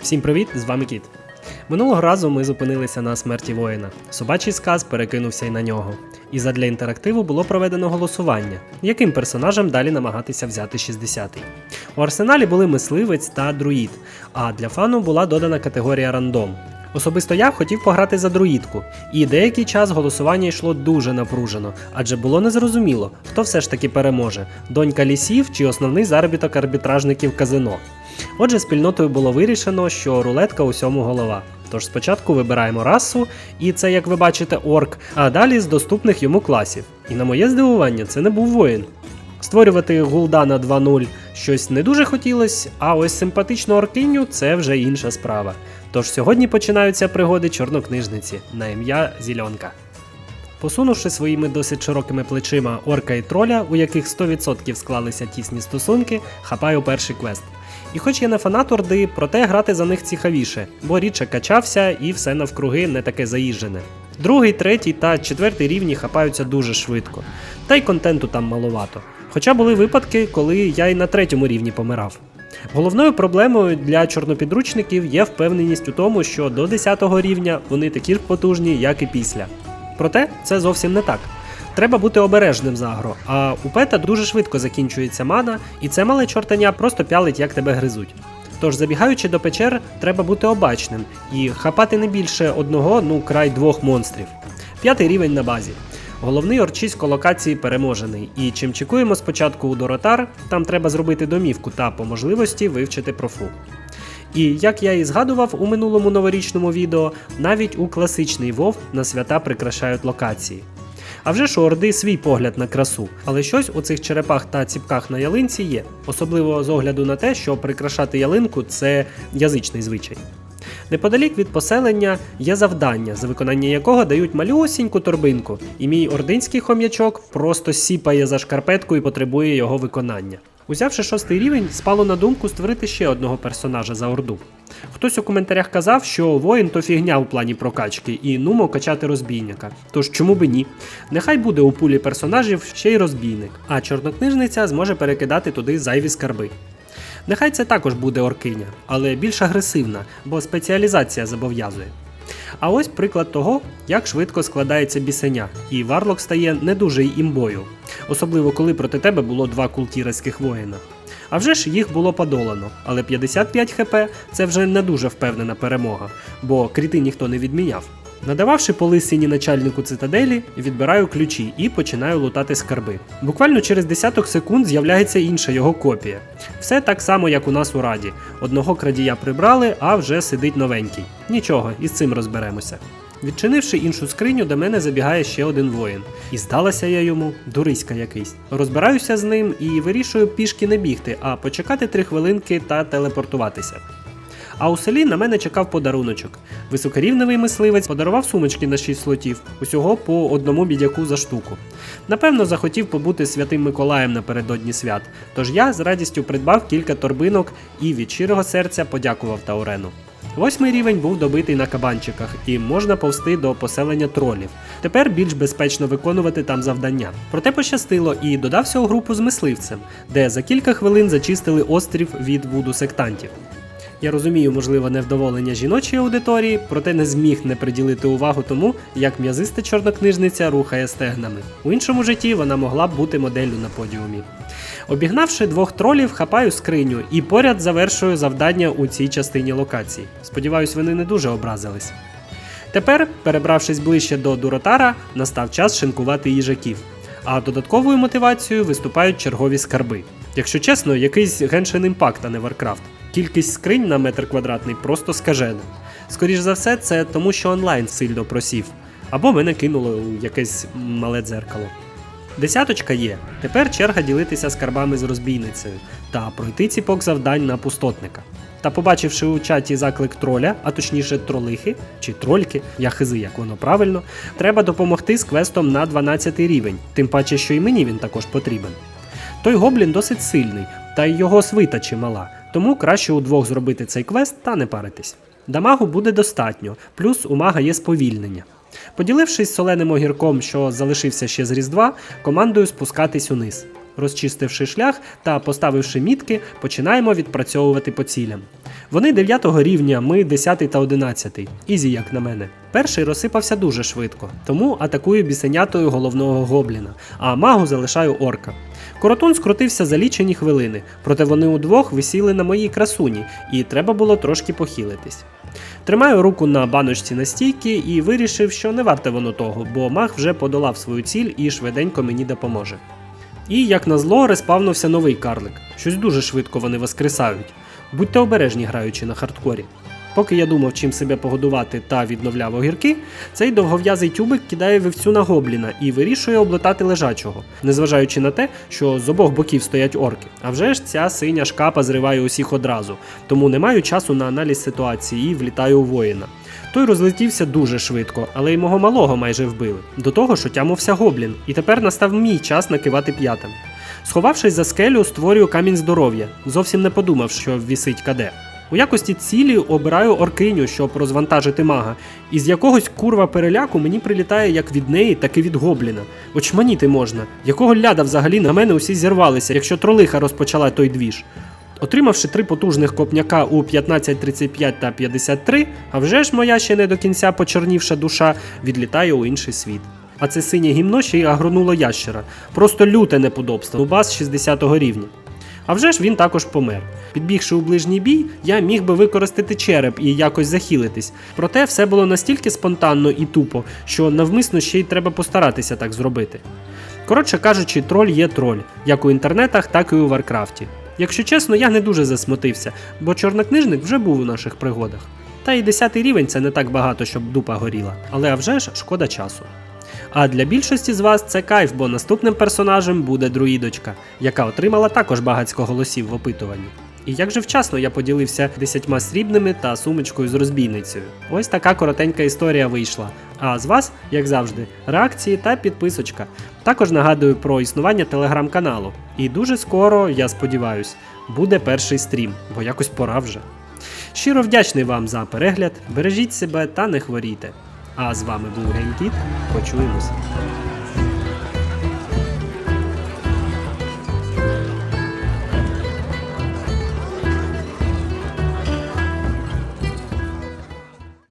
Всім привіт! З вами Кіт. Минулого разу ми зупинилися на смерті воїна. Собачий сказ перекинувся й на нього. І задля інтерактиву було проведено голосування, яким персонажем далі намагатися взяти 60-й. У арсеналі були мисливець та друїд, а для фану була додана категорія рандом. Особисто я хотів пограти за друїдку, і деякий час голосування йшло дуже напружено, адже було незрозуміло, хто все ж таки переможе: донька лісів чи основний заробіток арбітражників казино. Отже, спільнотою було вирішено, що рулетка усьому голова. Тож спочатку вибираємо расу, і це, як ви бачите, орк, а далі з доступних йому класів. І на моє здивування, це не був воїн. Створювати Гулдана 2.0 щось не дуже хотілося, а ось симпатичну оркиню це вже інша справа. Тож сьогодні починаються пригоди чорнокнижниці на ім'я Зільонка. Посунувши своїми досить широкими плечима орка і троля, у яких 100% склалися тісні стосунки, хапаю перший квест. І хоч я не фанат Орди, проте грати за них цікавіше, бо рідше качався і все навкруги не таке заїжджене. Другий, третій та четвертий рівні хапаються дуже швидко, та й контенту там маловато. Хоча були випадки, коли я й на третьому рівні помирав. Головною проблемою для чорнопідручників є впевненість у тому, що до 10 рівня вони такі ж потужні, як і після. Проте це зовсім не так. Треба бути обережним з агро, а у пета дуже швидко закінчується мана, і це мале чортаня просто пялить, як тебе гризуть. Тож, забігаючи до печер, треба бути обачним і хапати не більше одного, ну край двох монстрів. П'ятий рівень на базі. Головний орчисько локації переможений, і чим чекуємо спочатку у Доротар, там треба зробити домівку та по можливості вивчити профу. І як я і згадував у минулому новорічному відео, навіть у класичний вов на свята прикрашають локації. А вже ж у Орди свій погляд на красу, але щось у цих черепах та ціпках на ялинці є, особливо з огляду на те, що прикрашати ялинку це язичний звичай. Неподалік від поселення є завдання, за виконання якого дають малюсіньку торбинку, і мій ординський хом'ячок просто сіпає за шкарпетку і потребує його виконання. Узявши шостий рівень, спало на думку створити ще одного персонажа за орду. Хтось у коментарях казав, що воїн то фігня у плані прокачки і нумо качати розбійника. Тож чому би ні? Нехай буде у пулі персонажів ще й розбійник, а чорнокнижниця зможе перекидати туди зайві скарби. Нехай це також буде оркиня, але більш агресивна, бо спеціалізація зобов'язує. А ось приклад того, як швидко складається бісеня, і варлок стає не дуже імбою, особливо коли проти тебе було два култірських воїна. А вже ж їх було подолано, але 55 хп це вже не дуже впевнена перемога, бо кріти ніхто не відміняв. Надававши по лисині начальнику цитаделі, відбираю ключі і починаю лутати скарби. Буквально через десяток секунд з'являється інша його копія. Все так само, як у нас у раді. Одного крадія прибрали, а вже сидить новенький. Нічого, із цим розберемося. Відчинивши іншу скриню, до мене забігає ще один воїн. І здалася я йому дуриська якийсь. Розбираюся з ним і вирішую пішки не бігти, а почекати три хвилинки та телепортуватися. А у селі на мене чекав подаруночок. Високорівневий мисливець подарував сумочки на 6 слотів, усього по одному бідяку за штуку. Напевно, захотів побути святим Миколаєм напередодні свят, тож я з радістю придбав кілька торбинок і від щирого серця подякував Таурену. Восьмий рівень був добитий на кабанчиках, і можна повсти до поселення тролів. Тепер більш безпечно виконувати там завдання. Проте пощастило і додався у групу з мисливцем, де за кілька хвилин зачистили острів від вуду сектантів. Я розумію, можливо, невдоволення жіночої аудиторії, проте не зміг не приділити увагу тому, як м'язиста чорнокнижниця рухає стегнами. У іншому житті вона могла б бути моделлю на подіумі. Обігнавши двох тролів, хапаю скриню і поряд завершую завдання у цій частині локації. Сподіваюсь, вони не дуже образились. Тепер, перебравшись ближче до Дуротара, настав час шинкувати їжаків. А додатковою мотивацією виступають чергові скарби. Якщо чесно, якийсь Genshin Impact, а не Warcraft. Кількість скринь на метр квадратний просто скажена. Скоріш за все, це тому, що онлайн сильно просів, або мене кинуло у якесь мале дзеркало. Десяточка є. Тепер черга ділитися скарбами з розбійницею та пройти ціпок завдань на пустотника. Та побачивши у чаті заклик троля, а точніше тролихи чи трольки, я хизи, як воно правильно, треба допомогти з квестом на 12 рівень, тим паче, що і мені він також потрібен. Той гоблін досить сильний, та й його свита чимала, тому краще удвох зробити цей квест та не паритись. Дамагу буде достатньо, плюс у мага є сповільнення. Поділившись соленим огірком, що залишився ще з Різдва, командую спускатись униз. Розчистивши шлях та поставивши мітки, починаємо відпрацьовувати по цілям. Вони 9 рівня, ми 10 та 11. Ізі, як на мене. Перший розсипався дуже швидко, тому атакую бісенятою головного гобліна, а магу залишаю орка. Коротун скрутився за лічені хвилини, проте вони удвох висіли на моїй красуні, і треба було трошки похилитись. Тримаю руку на баночці настійки і вирішив, що не варте воно того, бо маг вже подолав свою ціль і швиденько мені допоможе. І, як назло, респавнувся новий карлик. Щось дуже швидко вони воскресають. Будьте обережні, граючи на хардкорі. Поки я думав, чим себе погодувати та відновляв огірки, цей довгов'язий тюбик кидає вівцю на гобліна і вирішує облетати лежачого, незважаючи на те, що з обох боків стоять орки. А вже ж ця синя шкапа зриває усіх одразу, тому не маю часу на аналіз ситуації і влітаю у воїна. Той розлетівся дуже швидко, але й мого малого майже вбили. До того ж отямився гоблін, і тепер настав мій час накивати п'ятим. Сховавшись за скелю, створюю камінь здоров'я, зовсім не подумав, що вісить каде. У якості цілі обираю оркиню, щоб розвантажити мага, і з якогось курва переляку мені прилітає як від неї, так і від гобліна. Очманіти можна. Якого ляда взагалі на мене усі зірвалися, якщо тролиха розпочала той двіж. Отримавши три потужних копняка у 15, 35 та 53, а вже ж моя ще не до кінця почорнівша душа відлітає у інший світ. А це синє гімно ще й агронуло ящера. Просто люте неподобство, нубас 60 рівня. А вже ж він також помер. Підбігши у ближній бій, я міг би використати череп і якось захилитись. Проте все було настільки спонтанно і тупо, що навмисно ще й треба постаратися так зробити. Коротше кажучи, троль є троль, як у інтернетах, так і у Варкрафті. Якщо чесно, я не дуже засмутився, бо чорнокнижник вже був у наших пригодах. Та й 10 рівень це не так багато, щоб дупа горіла, але а вже ж шкода часу. А для більшості з вас це кайф, бо наступним персонажем буде друїдочка, яка отримала також багацько голосів в опитуванні. І як же вчасно я поділився десятьма срібними та сумочкою з розбійницею. Ось така коротенька історія вийшла. А з вас, як завжди, реакції та підписочка. Також нагадую про існування телеграм-каналу. І дуже скоро, я сподіваюсь, буде перший стрім, бо якось пора вже. Щиро вдячний вам за перегляд, бережіть себе та не хворійте. А з вами був GameKit. Почуємось.